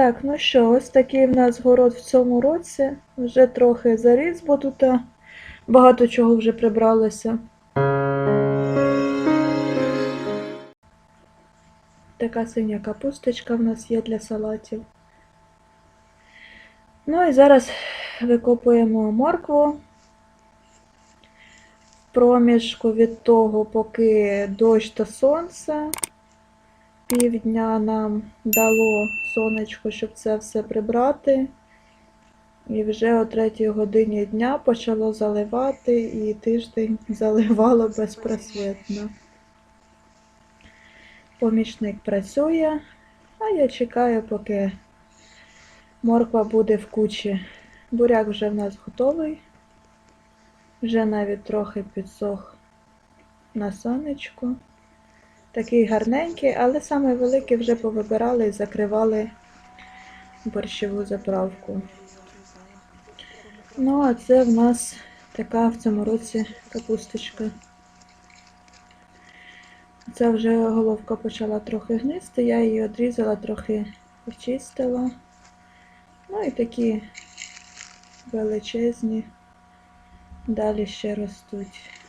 Так, ну що, ось такий в нас город в цьому році. Вже трохи заріс, бо тут багато чого вже прибралося. Така синя капусточка в нас є для салатів. Ну і зараз викопуємо моркву. Проміжку від того, поки дощ та сонце. Півдня нам дало сонечко, щоб це все прибрати. І вже о третій годині дня почало заливати, і тиждень заливало безпросвітно. Помічник працює, а я чекаю, поки морква буде в кучі. Буряк вже в нас готовий. Вже навіть трохи підсох на сонечку. Такий гарненький, але саме великий вже повибирали і закривали борщову заправку. Ну, а це в нас така в цьому році капусточка. Це вже головка почала трохи гнисти, я її одрізала, трохи почистила. Ну і такі величезні далі ще ростуть.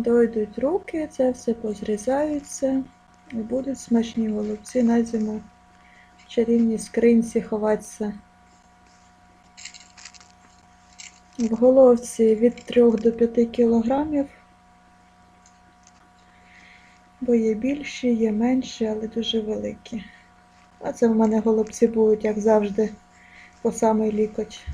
Дойдуть руки, це все позрізаються і будуть смачні голубці на зиму в чарівній скринці ховатися. В головці від 3 до 5 кілограмів, бо є більші, є менші, але дуже великі. А це в мене голубці будуть, як завжди, по самий лікоть.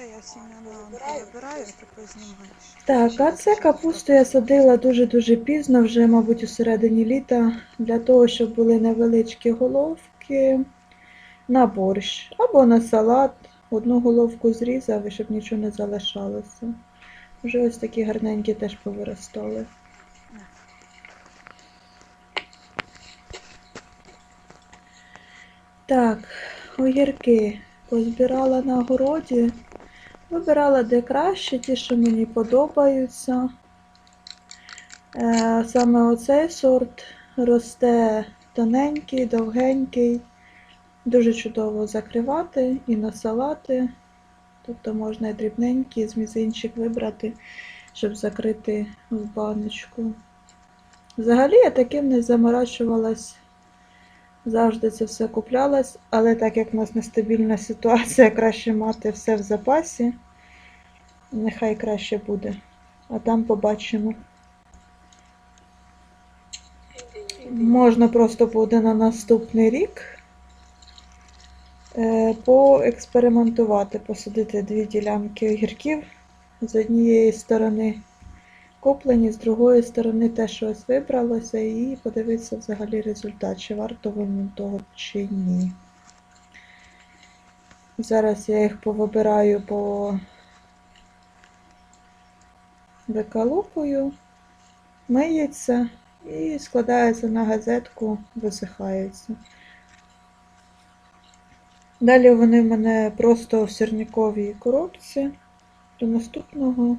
Что я семена вибираю, а ти познімаєш. Так, а це капусту я садила дуже-дуже пізно, вже, мабуть, у середині літа, для того, щоб були невеличкі головки на борщ або на салат. Одну головку зрізав, щоб нічого не залишалося. Вже ось такі гарненькі теж повиростали. Так, огірки позбирала на городі. Вибирала де краще, ті, що мені подобаються. Е, Саме оцей сорт росте тоненький, довгенький, дуже чудово закривати і на салати. Тобто можна і дрібненький з мізинчик вибрати, щоб закрити в баночку. Взагалі я таким не заморачувалась. Завжди це все куплялось, але так як в нас нестабільна ситуація, краще мати все в запасі. Нехай краще буде. А там побачимо. Можна просто буде на наступний рік е, поекспериментувати, посадити дві ділянки огірків з однієї сторони куплені, з другої сторони те щось вибралося, і подивитися взагалі результат, чи варто воно того чи ні. Зараз я їх повибираю по виколупую, миється і складається на газетку, висихається. Далі вони в мене просто в сірниковій коробці. До наступного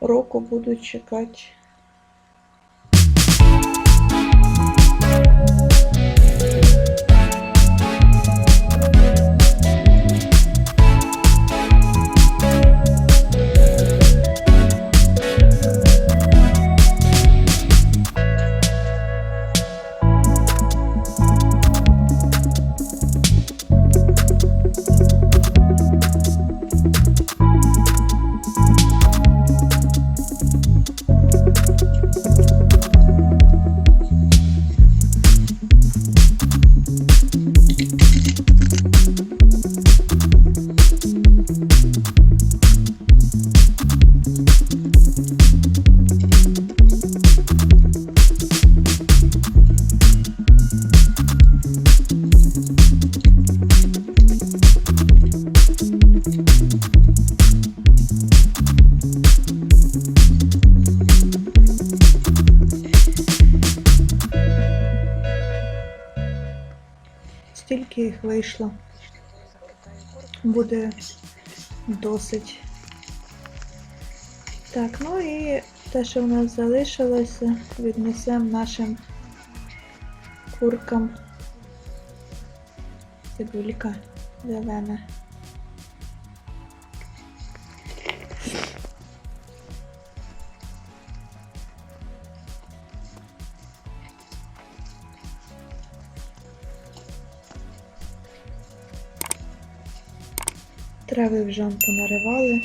року буду чекати. Стільки їх вийшло. Буде досить. Так, ну і те, що в нас залишилося, віднесемо нашим куркам Цибулька зелена. Трави вже он понаривали.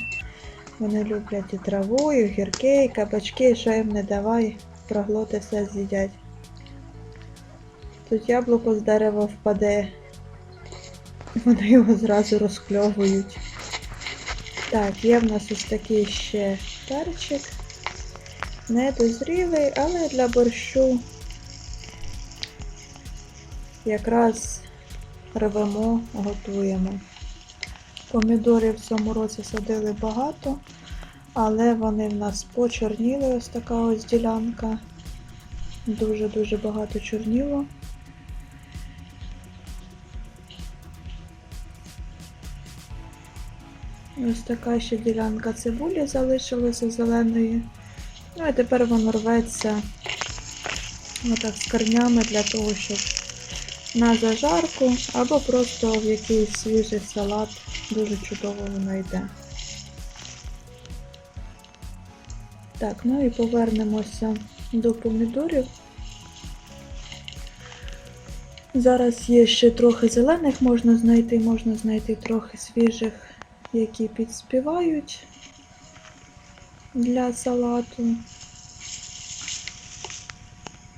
Вони люблять і траву, і огірки, і кабачки, і що їм не давай, проглоти все з'їдять. Тут яблуко з дерева впаде. Вони його зразу розкльовують. Так, є в нас ось такий ще перчик. Недозрілий, але для борщу якраз рвемо, готуємо. Помідорів в цьому році садили багато, але вони в нас почорніли, ось така ось ділянка. Дуже-дуже багато чорніло. Ось така ще ділянка цибулі залишилася зеленої. Ну і тепер воно рветься отак з корнями для того, щоб на зажарку або просто в якийсь свіжий салат. Дуже чудово воно йде. Так, ну і повернемося до помідорів. Зараз є ще трохи зелених можна знайти, можна знайти трохи свіжих, які підспівають для салату.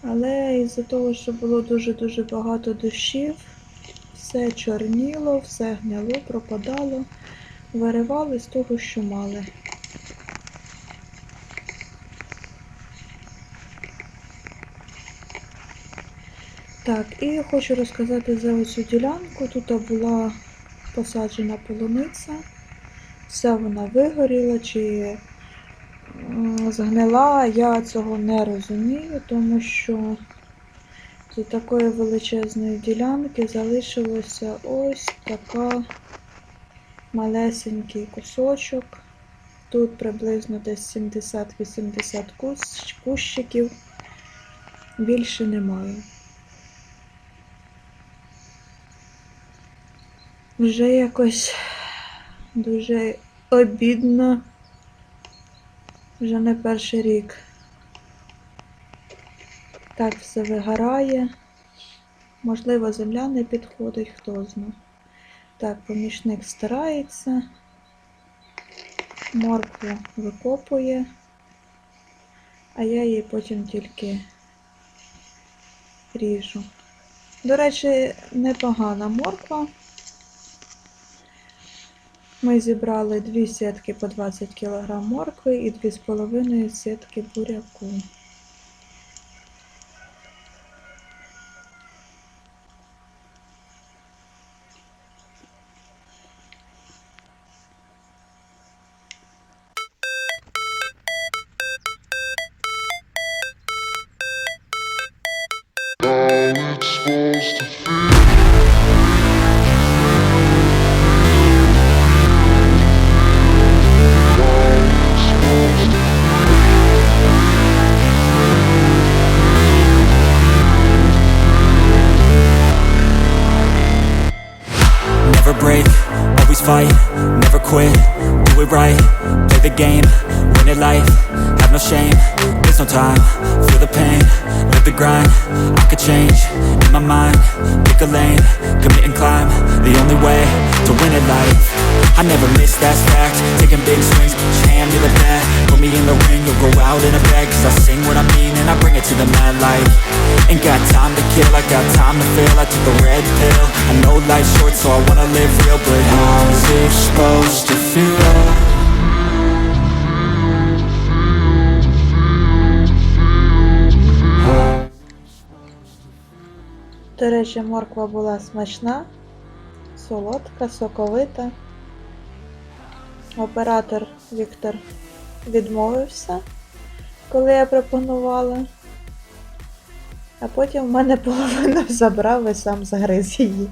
Але із-за того, що було дуже-дуже багато дощів, все чорніло, все гняло, пропадало, виривали з того, що мали. Так, і хочу розказати за оцю ділянку. Тут була посаджена полуниця. Все вона вигоріла чи згнила. Я цього не розумію, тому що з такої величезної ділянки залишилося ось така малесенький кусочок. Тут приблизно десь 70-80 кущ- кущиків. Більше немає. Вже якось дуже обідно. Вже не перший рік. Так все вигорає. Можливо, земля не підходить, хто знає. Так, помічник старається. Моркву викопує, а я її потім тільки ріжу. До речі, непогана морква. Ми зібрали дві сітки по 20 кг моркви і 2,5 сітки буряку. No shame, there's no time, feel the pain, live the grind, I could change, in my mind, pick a lane, commit and climb, the only way to win it life, I never miss, that's fact, taking big swings, hand to the bat, put me in the ring, you'll go out in a bag, cause I sing what I mean and I bring it to the mad light, ain't got time to kill, I got time to feel, I took the red pill, I know life's short so I wanna live real, but how's it supposed to feel? До речі, морква була смачна, солодка, соковита. Оператор Віктор відмовився, коли я пропонувала. А потім в мене половину забрав і сам загриз її.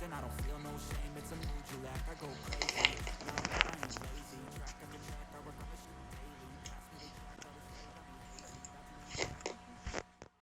often I don't feel no shame, it's a mood you lack I go crazy.